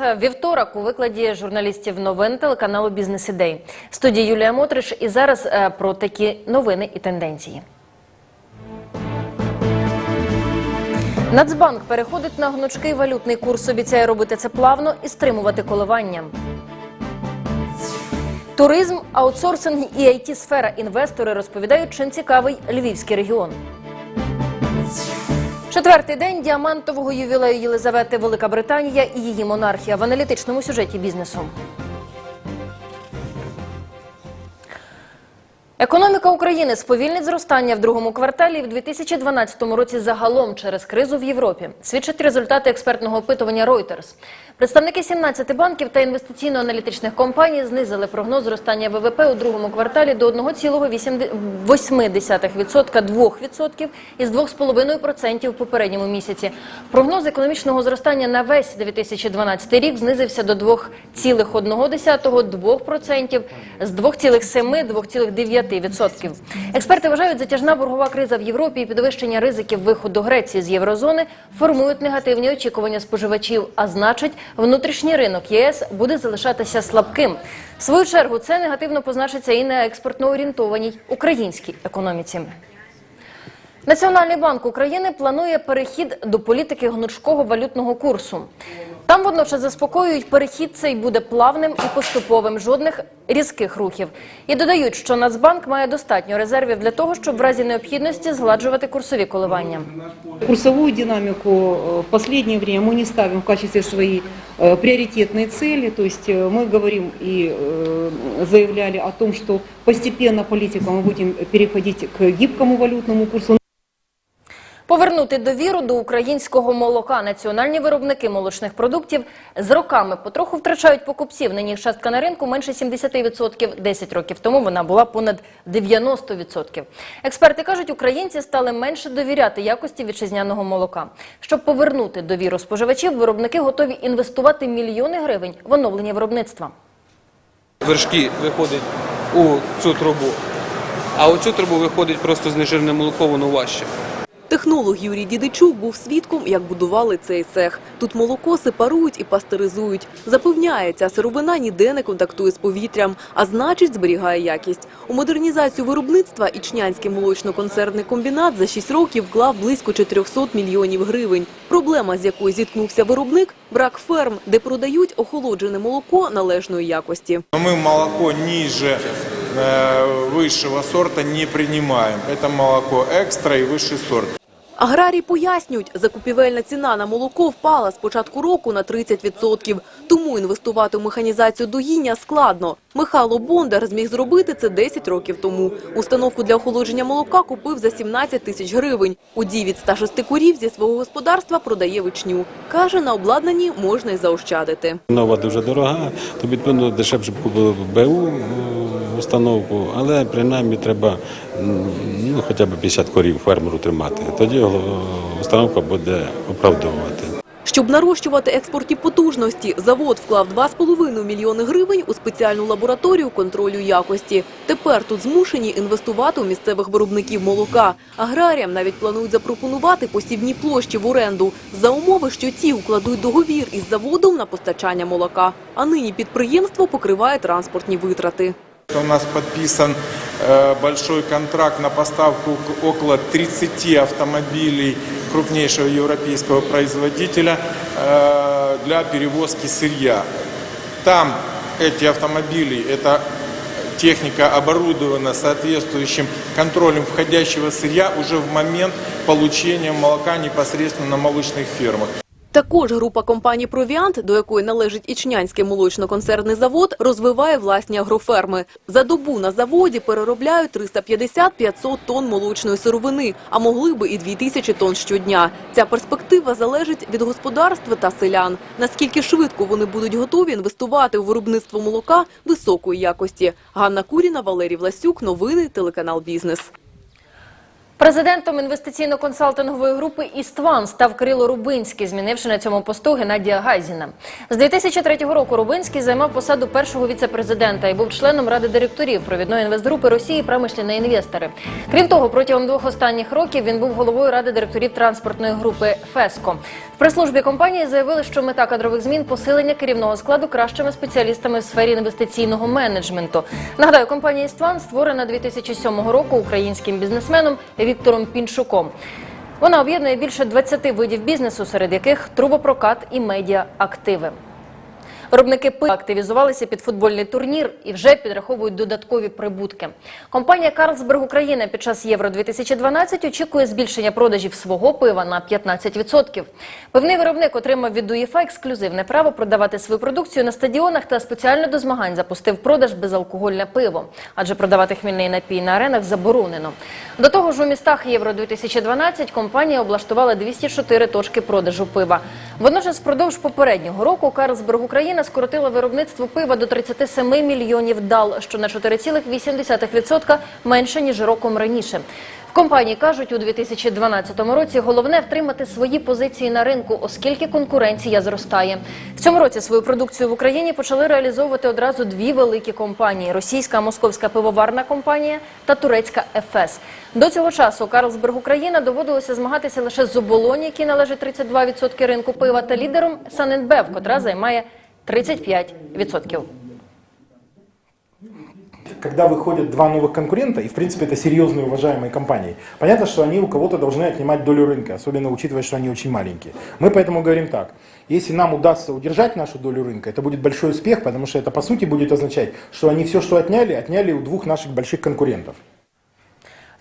е, вівторок у викладі журналістів новин телеканалу Бізнес Ідей. Студія Юлія Мотриш. І зараз е, про такі новини і тенденції. Нацбанк переходить на гнучкий валютний курс. Обіцяє робити це плавно і стримувати коливання. Туризм, аутсорсинг і it сфера інвестори розповідають, чим цікавий львівський регіон. Четвертий день діамантового ювілею Єлизавети Велика Британія і її монархія в аналітичному сюжеті бізнесу. Економіка України сповільнить зростання в другому кварталі в 2012 році загалом через кризу в Європі. Свідчать результати експертного опитування Reuters. Представники 17 банків та інвестиційно-аналітичних компаній знизили прогноз зростання ВВП у другому кварталі до 1,8% 2% із 2,5% в попередньому місяці. Прогноз економічного зростання на весь 2012 рік знизився до 2,1% 2% з 2,7-2,9%. Експерти вважають, затяжна боргова криза в Європі і підвищення ризиків виходу Греції з єврозони формують негативні очікування споживачів, а значить, внутрішній ринок ЄС буде залишатися слабким. В свою чергу це негативно позначиться і на експортно орієнтованій українській економіці. Національний банк України планує перехід до політики гнучкого валютного курсу. Там водночас заспокоюють, перехід цей буде плавним і поступовим, жодних різких рухів. І додають, що Нацбанк має достатньо резервів для того, щоб в разі необхідності згладжувати курсові коливання. Курсовую динамику э, в последнее время мы не ставим в качестве своей э, приоритетной цели. То есть э, мы говорим и э, заявляли о том, что постепенно политика мы будем переходить к гибкому валютному курсу. Повернути довіру до українського молока. Національні виробники молочних продуктів з роками потроху втрачають покупців. Нині частка на ринку менше 70%. 10 років тому вона була понад 90%. Експерти кажуть, українці стали менше довіряти якості вітчизняного молока. Щоб повернути довіру споживачів, виробники готові інвестувати мільйони гривень в оновлення виробництва. вершки виходить у цю трубу, а у цю трубу виходить просто знежирне молоко, воно важче. Технолог Юрій Дідичук був свідком, як будували цей цех. Тут молоко сепарують і пастеризують. Запевняє, ця сировина ніде не контактує з повітрям, а значить зберігає якість. У модернізацію виробництва Ічнянський молочно-концерний комбінат за 6 років вклав близько 400 мільйонів гривень. Проблема, з якою зіткнувся виробник – брак ферм, де продають охолоджене молоко належної якості. Мы молоко ниже э, высшего сорта не принимаем. Это молоко экстра и высший сорт. Аграрії пояснюють, закупівельна ціна на молоко впала з початку року на 30%. Тому інвестувати в механізацію доїння складно. Михайло Бондар зміг зробити це 10 років тому. Установку для охолодження молока купив за 17 тисяч гривень. Удій від 106 курів зі свого господарства продає вичню. Каже, на обладнанні можна й заощадити. Нова дуже дорога, то відповідно дешевше б БУ е, установку, але принаймні треба ну, хоча б 50 корів фермеру тримати. Тоді е, установка буде оправдовувати. Щоб нарощувати експортні потужності, завод вклав 2,5 мільйони гривень у спеціальну лабораторію контролю якості. Тепер тут змушені інвестувати у місцевих виробників молока. Аграріям навіть планують запропонувати посівні площі в оренду за умови, що ті укладуть договір із заводом на постачання молока. А нині підприємство покриває транспортні витрати. У нас подписан э, большой контракт на поставку около 30 автомобилей крупнейшего европейского производителя э, для перевозки сырья. Там эти автомобили, эта техника оборудована соответствующим контролем входящего сырья уже в момент получения молока непосредственно на молочных фермах. Також група компаній «Провіант», до якої належить Ічнянський молочно-консервний завод, розвиває власні агроферми. За добу на заводі переробляють 350-500 тонн молочної сировини, а могли би і 2000 тонн щодня. Ця перспектива залежить від господарства та селян. Наскільки швидко вони будуть готові інвестувати у виробництво молока високої якості. Ганна Куріна, Валерій Власюк, новини, телеканал «Бізнес». Президентом інвестиційно-консалтингової групи «Істван» став Кирило Рубинський, змінивши на цьому посту Геннадія Гайзіна. З 2003 року Рубинський займав посаду першого віце-президента і був членом ради директорів провідної інвестгрупи Росії «Промишлені інвестори». Крім того, протягом двох останніх років він був головою ради директорів транспортної групи «Феско». В прес-службі компанії заявили, що мета кадрових змін – посилення керівного складу кращими спеціалістами в сфері інвестиційного менеджменту. Нагадаю, компанія «Істван» створена 2007 року українським бізнесменом Віктором Пінчуком. Вона об'єднує більше 20 видів бізнесу, серед яких трубопрокат і медіа-активи. Виробники пива активізувалися під футбольний турнір і вже підраховують додаткові прибутки. Компанія Карлсберг Україна під час Євро 2012 очікує збільшення продажів свого пива на 15%. Пивний виробник отримав від УЄФА ексклюзивне право продавати свою продукцію на стадіонах та спеціально до змагань запустив продаж безалкогольне пиво, адже продавати хмільний напій на аренах заборонено. До того ж, у містах Євро 2012 компанія облаштувала 204 точки продажу пива. Водночас, впродовж попереднього року Карлсберг Україна скоротила виробництво пива до 37 мільйонів дал, що на 4,8% менше ніж роком раніше. В компанії кажуть, у 2012 році головне втримати свої позиції на ринку, оскільки конкуренція зростає. В цьому році свою продукцію в Україні почали реалізовувати одразу дві великі компанії: російська московська пивоварна компанія та турецька ефес. До цього часу Карлсберг Україна доводилося змагатися лише з оболоні, який належить 32% ринку пива, та лідером Саненбев, котра займає 35%. Когда выходят два новых конкурента, и в принципе это серьезные уважаемые компании, понятно, что они у кого-то должны отнимать долю рынка, особенно учитывая, что они очень маленькие. Мы поэтому говорим так, если нам удастся удержать нашу долю рынка, это будет большой успех, потому что это по сути будет означать, что они все, что отняли, отняли у двух наших больших конкурентов.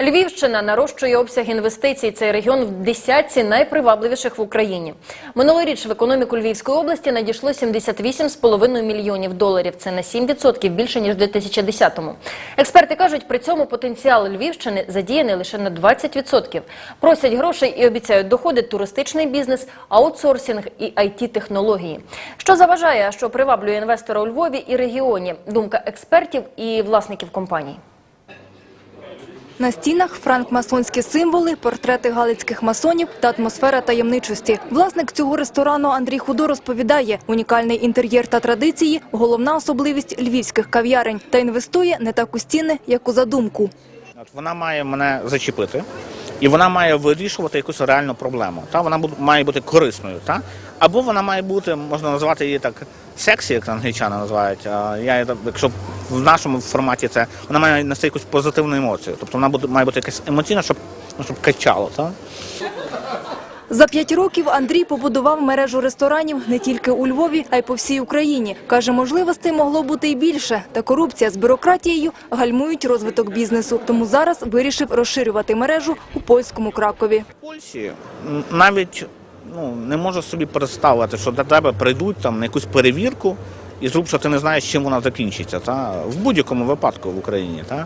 Львівщина нарощує обсяг інвестицій. Цей регіон в десятці найпривабливіших в Україні. Минулоріч в економіку Львівської області надійшло 78,5 мільйонів доларів. Це на 7% більше ніж в 2010-му. Експерти кажуть, при цьому потенціал Львівщини задіяний лише на 20%. Просять грошей і обіцяють доходи туристичний бізнес, аутсорсинг і it технології Що заважає, що приваблює інвестора у Львові і регіоні? Думка експертів і власників компаній. На стінах франкмасонські символи, портрети галицьких масонів та атмосфера таємничості. Власник цього ресторану Андрій Худо розповідає, унікальний інтер'єр та традиції – головна особливість львівських кав'ярень та інвестує не так у стіни, як у задумку. Вона має мене зачепити, і вона має вирішувати якусь реальну проблему. Та? Вона має бути корисною. Або вона має бути, можна назвати її так сексі, як англічани називають. А я, якщо в нашому форматі це вона має нести якусь позитивну емоцію. Тобто вона буде, має бути якась емоційна, щоб, ну, щоб качало. Та? За п'ять років Андрій побудував мережу ресторанів не тільки у Львові, а й по всій Україні. Каже, можливостей могло бути і більше. Та корупція з бюрократією гальмують розвиток бізнесу. Тому зараз вирішив розширювати мережу у польському Кракові. В Польщі навіть ну, не можу собі представити, що до тебе прийдуть там на якусь перевірку і зруб, що ти не знаєш, чим вона закінчиться. Та? В будь-якому випадку в Україні. Та?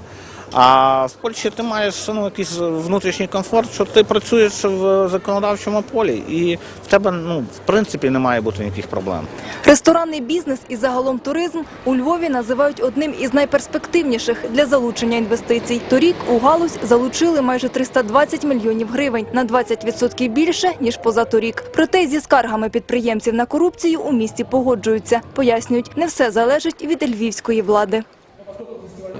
А в Польщі ти маєш ну, якийсь внутрішній комфорт, що ти працюєш в законодавчому полі, і в тебе ну, в принципі не має бути ніяких проблем. Ресторанний бізнес і загалом туризм у Львові називають одним із найперспективніших для залучення інвестицій. Торік у галузь залучили майже 320 мільйонів гривень на 20% більше ніж позаторік. Проте зі скаргами підприємців на корупцію у місті погоджуються. Пояснюють, не все залежить від львівської влади.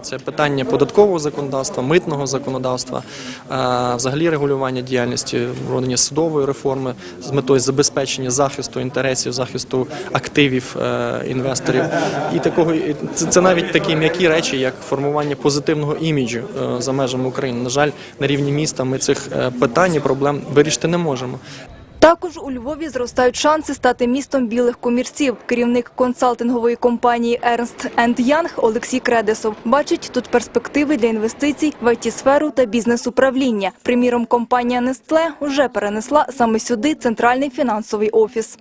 Це питання податкового законодавства, митного законодавства, е, взагалі регулювання діяльності, введення судової реформи з метою забезпечення захисту інтересів, захисту активів е, інвесторів. І такого це, навіть такі м'які речі, як формування позитивного іміджу е, за межами України. На жаль, на рівні міста ми цих питань і проблем вирішити не можемо. Також у Львові зростають шанси стати містом білих комірців. Керівник консалтингової компанії Ernst Young Олексій Кредесов бачить тут перспективи для інвестицій в IT-сферу та бізнес-управління. Приміром, компанія Nestle вже перенесла саме сюди центральний фінансовий офіс.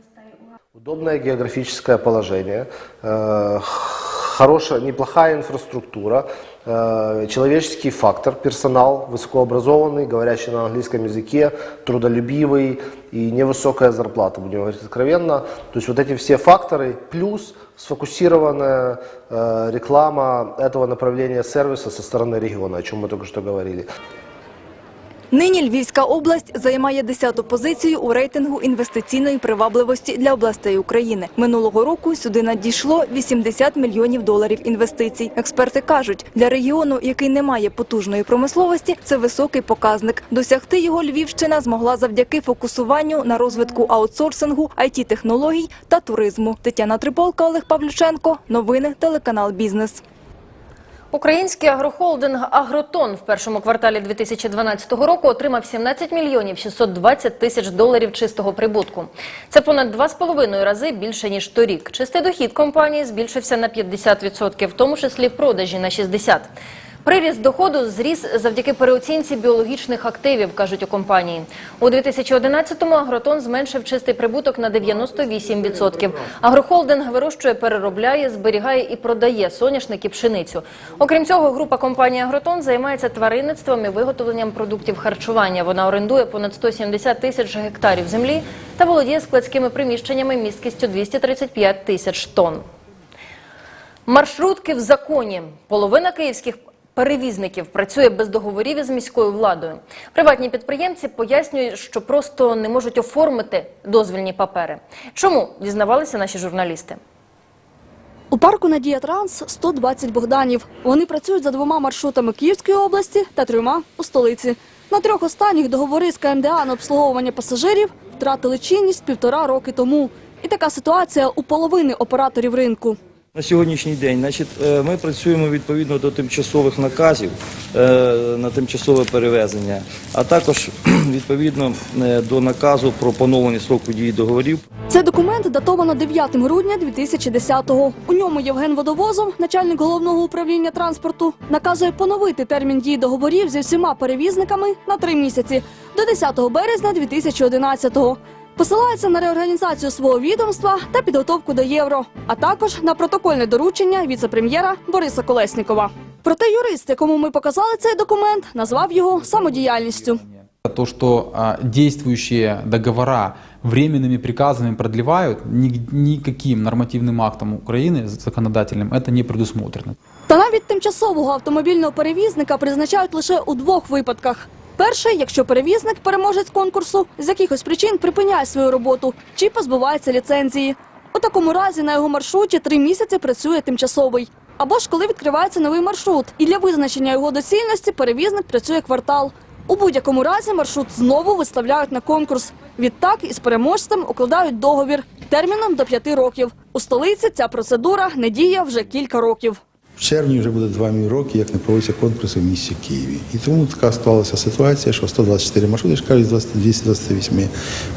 Удобное географическое положение, э, хорошая, неплохая инфраструктура, э, человеческий фактор, персонал высокообразованный, говорящий на английском языке, трудолюбивый и невысокая зарплата, будем говорить откровенно. То есть вот эти все факторы, плюс сфокусированная э, реклама этого направления сервиса со стороны региона, о чем мы только что говорили. Нині Львівська область займає 10-ту позицію у рейтингу інвестиційної привабливості для областей України. Минулого року сюди надійшло 80 мільйонів доларів інвестицій. Експерти кажуть, для регіону, який не має потужної промисловості, це високий показник. Досягти його Львівщина змогла завдяки фокусуванню на розвитку аутсорсингу, IT-технологій та туризму. Тетяна Триполка, Олег Павлюченко. Новини телеканал Бізнес. Український агрохолдинг Агротон в першому кварталі 2012 року отримав 17 мільйонів 620 тисяч доларів чистого прибутку. Це понад два з половиною рази більше ніж торік. Чистий дохід компанії збільшився на 50%, в тому числі продажі на 60%. Приріст доходу зріс завдяки переоцінці біологічних активів, кажуть у компанії. У 2011-му Агротон зменшив чистий прибуток на 98%. Агрохолдинг вирощує, переробляє, зберігає і продає соняшник і пшеницю. Окрім цього, група компанії Агротон займається тваринництвом і виготовленням продуктів харчування. Вона орендує понад 170 тисяч гектарів землі та володіє складськими приміщеннями місткістю 235 тисяч тонн. Маршрутки в законі. Половина київських перевізників працює без договорів із міською владою. Приватні підприємці пояснюють, що просто не можуть оформити дозвільні папери. Чому дізнавалися наші журналісти? У парку Надія Транс 120 Богданів. Вони працюють за двома маршрутами Київської області та трьома у столиці. На трьох останніх договори з КМДА на обслуговування пасажирів втратили чинність півтора роки тому. І така ситуація у половини операторів ринку. На сьогоднішній день значить, е, ми працюємо відповідно до тимчасових наказів е, на тимчасове перевезення, а також відповідно е, до наказу про поновлення строку дії договорів. Цей документ датовано 9 грудня 2010-го. У ньому Євген Водовозов, начальник головного управління транспорту, наказує поновити термін дії договорів зі всіма перевізниками на три місяці до 10 березня 2011-го. Посилається на реорганізацію свого відомства та підготовку до євро, а також на протокольне доручення віце-прем'єра Бориса Колеснікова. Проте юрист, якому ми показали цей документ, назвав його самодіяльністю. То, что а, действующие договора временными приказами продлевают, ни- никаким нормативным актом Украины, законодательным, это не предусмотрено. Та навіть тимчасового автомобільного перевізника призначають лише у двох випадках. Перший, якщо перевізник, переможець конкурсу, з якихось причин припиняє свою роботу чи позбувається ліцензії. У такому разі на його маршруті три місяці працює тимчасовий. Або ж коли відкривається новий маршрут, і для визначення його доцільності перевізник працює квартал. У будь-якому разі маршрут знову виставляють на конкурс. Відтак із переможцем укладають договір терміном до п'яти років. У столиці ця процедура не діє вже кілька років. В червні вже буде два мій роки, як не проводяться конкурси в місті Києві. І тому така склалася ситуація, що 124 маршрути, я ж кажу, з 228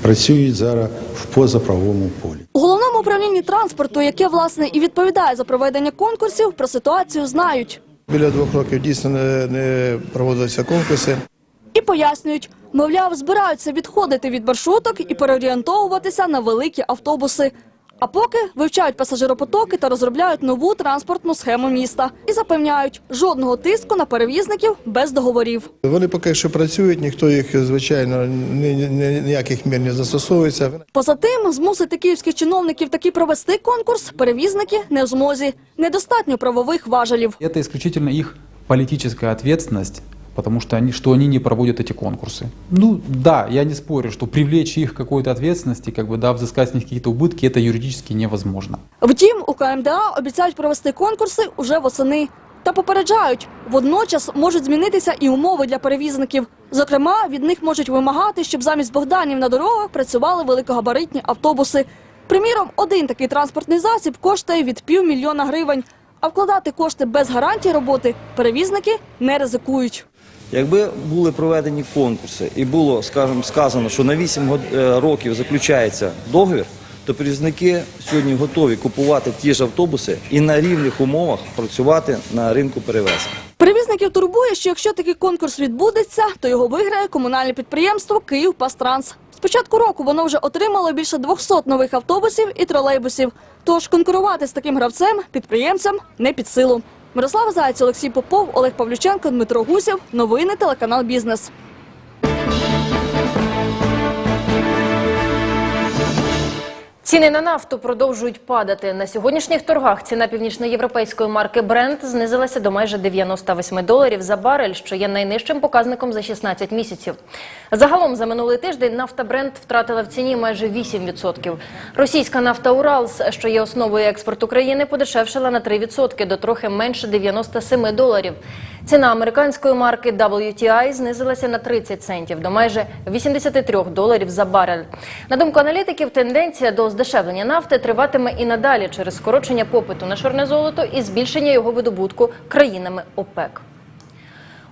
працюють зараз в позаправовому полі. У головному управлінні транспорту, яке власне і відповідає за проведення конкурсів, про ситуацію знають. Біля двох років дійсно не, не проводилися конкурси. І пояснюють, мовляв, збираються відходити від маршруток і переорієнтовуватися на великі автобуси. А поки вивчають пасажиропотоки та розробляють нову транспортну схему міста. І запевняють, жодного тиску на перевізників без договорів. Вони поки що працюють, ніхто їх, звичайно, ні, ні- ніяких мір не застосовується. Поза тим, змусити київських чиновників таки провести конкурс перевізники не в змозі. Недостатньо правових важелів. Это исключительно их политическая ответственность, потому что они, что они не проводят эти конкурсы. Ну да, я не спорю, что привлечь их к какой-то ответственности, как бы, да, взыскать с них какие-то убытки, это юридически невозможно. Втім, у КМДА обіцяють провести конкурси уже восени. Та попереджають, водночас можуть змінитися і умови для перевізників. Зокрема, від них можуть вимагати, щоб замість Богданів на дорогах працювали великогабаритні автобуси. Приміром, один такий транспортний засіб коштує від півмільйона гривень. А вкладати кошти без гарантії роботи перевізники не ризикують. Якби були проведені конкурси і було, скажімо, сказано, що на 8 год- е, років заключається договір, то перевізники сьогодні готові купувати ті ж автобуси і на рівних умовах працювати на ринку перевезень. Перевізників турбує, що якщо такий конкурс відбудеться, то його виграє комунальне підприємство «Київпастранс». З початку року воно вже отримало більше 200 нових автобусів і тролейбусів. Тож конкурувати з таким гравцем підприємцям не під силу. Мирослава Зайць, Олексій Попов, Олег Павлюченко, Дмитро Гусєв. Новини телеканал Бізнес. Ціни на нафту продовжують падати. На сьогоднішніх торгах ціна північноєвропейської марки Brent знизилася до майже 98 доларів за барель, що є найнижчим показником за 16 місяців. Загалом за минулий тиждень нафта Brent втратила в ціні майже 8%. Російська нафта Уралс, що є основою експорту країни, подешевшила на 3% до трохи менше 97 доларів. Ціна американської марки WTI знизилася на 30 центів до майже 83 доларів за барель. На думку аналітиків, тенденція до здешевлення нафти триватиме і надалі через скорочення попиту на чорне золото і збільшення його видобутку країнами ОПЕК.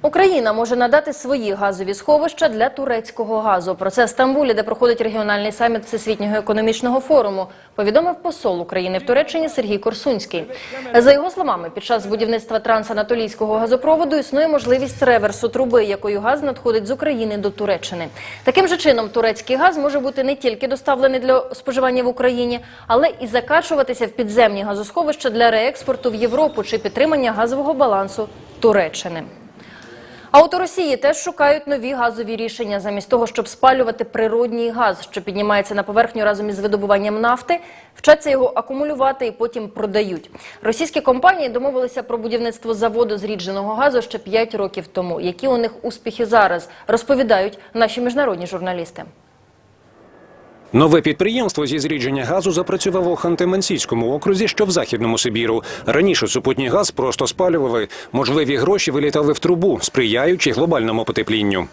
Україна може надати свої газові сховища для турецького газу. Про це в Стамбулі, де проходить регіональний саміт Всесвітнього економічного форуму, повідомив посол України в Туреччині Сергій Корсунський. За його словами, під час будівництва трансанатолійського газопроводу існує можливість реверсу труби, якою газ надходить з України до Туреччини. Таким же чином, турецький газ може бути не тільки доставлений для споживання в Україні, але і закачуватися в підземні газосховища для реекспорту в Європу чи підтримання газового балансу Туреччини. А от у Росії теж шукають нові газові рішення. Замість того, щоб спалювати природній газ, що піднімається на поверхню разом із видобуванням нафти, вчаться його акумулювати і потім продають. Російські компанії домовилися про будівництво заводу зрідженого газу ще 5 років тому. Які у них успіхи зараз, розповідають наші міжнародні журналісти. Нове підприємство зі зрідження газу запрацювало у Ханти-Мансійському окрузі, що в західному Сибіру. Раніше супутній газ просто спалювали. Можливі гроші вилітали в трубу, сприяючи глобальному потеплінню.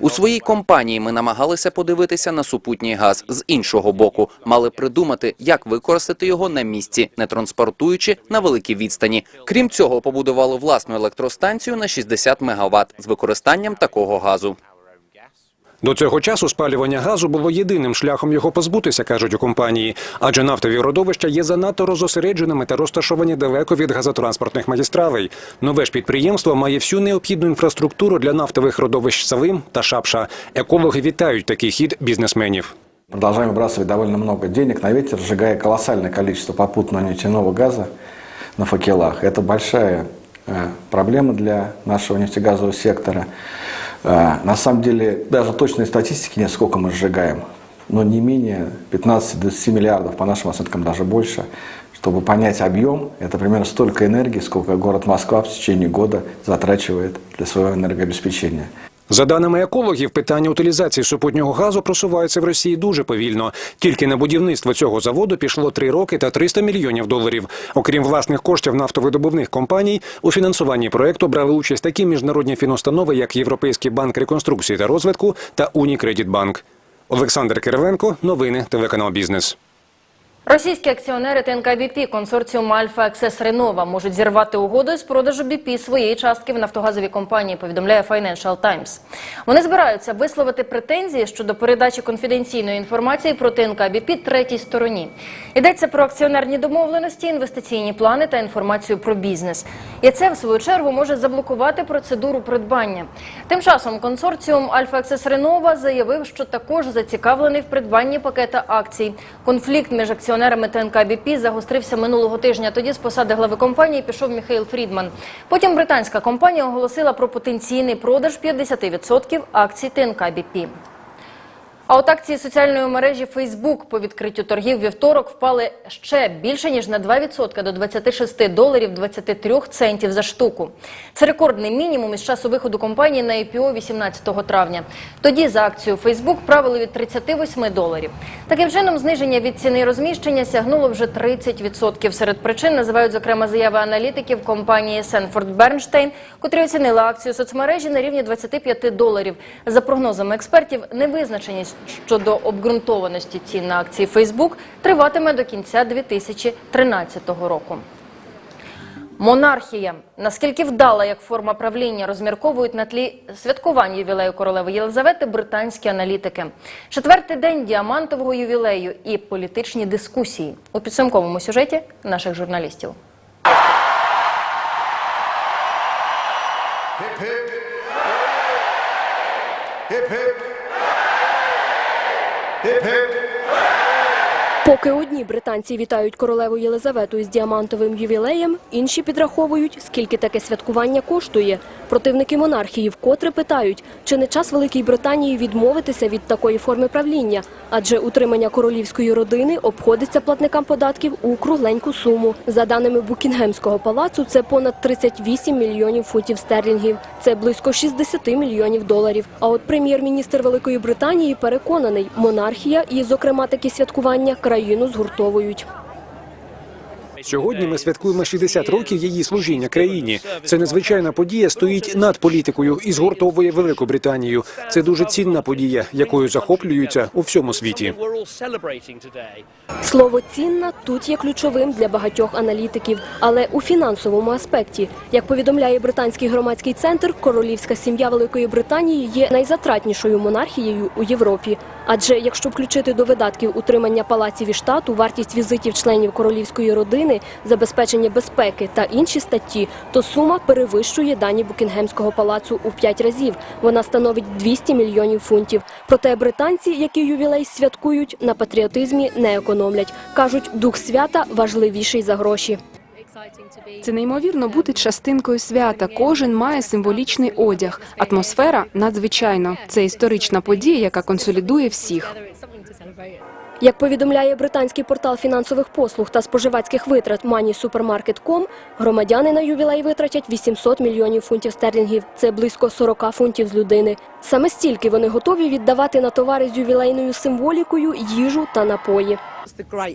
У своїй компанії ми намагалися подивитися на супутній газ з іншого боку. Мали придумати, як використати його на місці, не транспортуючи на великій відстані. Крім цього, побудували власну електростанцію на 60 МВт з використанням такого газу. До цього часу спалювання газу було єдиним шляхом його позбутися, кажуть у компанії, адже нафтові родовища є занадто розосередженими та розташовані далеко від газотранспортних магістралей. Нове ж підприємство має всю необхідну інфраструктуру для нафтових родовищ Савим та Шапша. Екологи вітають такий хід бізнесменів. Продолжаем выбрасывать довольно много денег на ветер, сжигая колоссальное количество попутного нефтяного газа на факелах. Это большая э, проблема для нашего нефтегазового сектора. Э, на самом деле, даже точной статистики нет, сколько мы сжигаем, но не менее 15-20 миллиардов, по нашим оценкам даже больше. Чтобы понять объем, это примерно столько энергии, сколько город Москва в течение года затрачивает для своего энергообеспечения. За даними екологів, питання утилізації супутнього газу просувається в Росії дуже повільно. Тільки на будівництво цього заводу пішло три роки та 300 мільйонів доларів. Окрім власних коштів нафтовидобувних компаній, у фінансуванні проекту брали участь такі міжнародні фінустанови, як Європейський банк реконструкції та розвитку та Унікредитбанк. Олександр Кириленко, новини, телеканал Бізнес. Російські акціонери ТНК БІПІ консорціум Альфа Аксес Ренова можуть зірвати угоду з продажу БІПІ своєї частки в нафтогазовій компанії, повідомляє Financial Times. Вони збираються висловити претензії щодо передачі конфіденційної інформації про ТНК БІПІ третій стороні. Йдеться про акціонерні домовленості, інвестиційні плани та інформацію про бізнес. І це, в свою чергу, може заблокувати процедуру придбання. Тим часом консорціум Альфа Аксес Ренова заявив, що також зацікавлений в придбанні пакета акцій. Конфлікт між акціонерами ТНК БП загострився минулого тижня. Тоді з посади глави компанії пішов Міхаїл Фрідман. Потім британська компанія оголосила про потенційний продаж 50% акцій ТНК БІПІ. А от акції соціальної мережі Facebook по відкриттю торгів вівторок впали ще більше ніж на 2% до 26 доларів 23 центів за штуку. Це рекордний мінімум із часу виходу компанії на IPO 18 травня. Тоді за акцію Facebook правили від 38 доларів. Таким чином, зниження від ціни розміщення сягнуло вже 30%. Серед причин називають зокрема заяви аналітиків компанії Сенфорд Бернштейн, котрі оцінили акцію соцмережі на рівні 25 доларів. За прогнозами експертів, невизначеність щодо обґрунтованості цін на акції Facebook триватиме до кінця 2013 року. Монархія наскільки вдала як форма правління розмірковують на тлі святкування ювілею королеви Єлизавети британські аналітики. Четвертий день діамантового ювілею і політичні дискусії у підсумковому сюжеті наших журналістів. Поки одні британці вітають королеву Єлизавету із діамантовим ювілеєм, інші підраховують, скільки таке святкування коштує. Противники монархії вкотре питають, чи не час Великій Британії відмовитися від такої форми правління, адже утримання королівської родини обходиться платникам податків у кругленьку суму. За даними Букінгемського палацу, це понад 38 мільйонів фунтів стерлінгів. Це близько 60 мільйонів доларів. А от прем'єр-міністр Великої Британії переконаний, монархія і, зокрема, такі святкування країну згуртовують. Сьогодні ми святкуємо 60 років її служіння країні. Це незвичайна подія стоїть над політикою і згуртовує Велику Британію. Це дуже цінна подія, якою захоплюються у всьому світі. Слово цінна тут є ключовим для багатьох аналітиків, але у фінансовому аспекті, як повідомляє британський громадський центр, королівська сім'я Великої Британії є найзатратнішою монархією у Європі. Адже якщо включити до видатків утримання палаців і штату, вартість візитів членів королівської родини, забезпечення безпеки та інші статті, то сума перевищує дані Букінгемського палацу у п'ять разів. Вона становить 200 мільйонів фунтів. Проте британці, які ювілей святкують, на патріотизмі не економлять. кажуть, дух свята важливіший за гроші. Це неймовірно бути частинкою свята. Кожен має символічний одяг. Атмосфера надзвичайно. Це історична подія, яка консолідує всіх. Як повідомляє британський портал фінансових послуг та споживацьких витрат MoneySupermarket.com, громадяни на ювілей витратять 800 мільйонів фунтів стерлінгів. Це близько 40 фунтів з людини. Саме стільки вони готові віддавати на товари з ювілейною символікою, їжу та напої.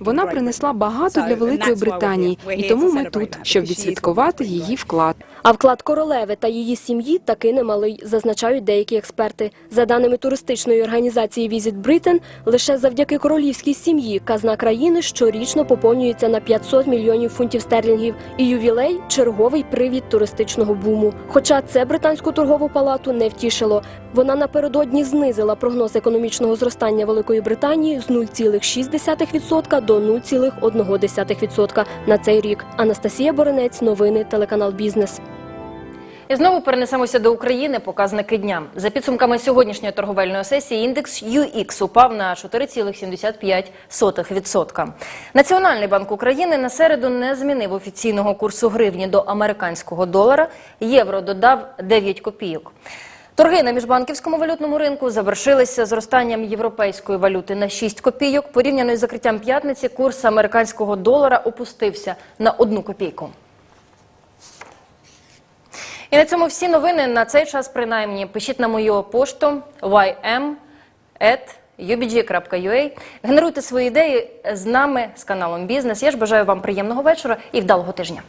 Вона принесла багато для Великої Британії, і тому ми тут, щоб відсвяткувати її вклад. А вклад королеви та її сім'ї таки немалий, зазначають деякі експерти. За даними туристичної організації Visit Britain, лише завдяки королівській сім'ї казна країни щорічно поповнюється на 500 мільйонів фунтів стерлінгів. І ювілей черговий привід туристичного буму. Хоча це британську торгову палату не втішило. Вона напередодні знизила прогноз економічного зростання Великої Британії з 0,6% до 0,1% на цей рік. Анастасія Боренець, новини, телеканал Бізнес. І знову перенесемося до України. Показники дня. За підсумками сьогоднішньої торговельної сесії індекс UX упав на 4,75%. Національний банк України на середу не змінив офіційного курсу гривні до американського долара. Євро додав 9 копійок. Торги на міжбанківському валютному ринку завершилися зростанням європейської валюти на 6 копійок. Порівняно із закриттям п'ятниці курс американського долара опустився на 1 копійку. І на цьому всі новини на цей час, принаймні, пишіть на мою пошту ym.ubg.ua. Генеруйте свої ідеї з нами, з каналом Бізнес. Я ж бажаю вам приємного вечора і вдалого тижня.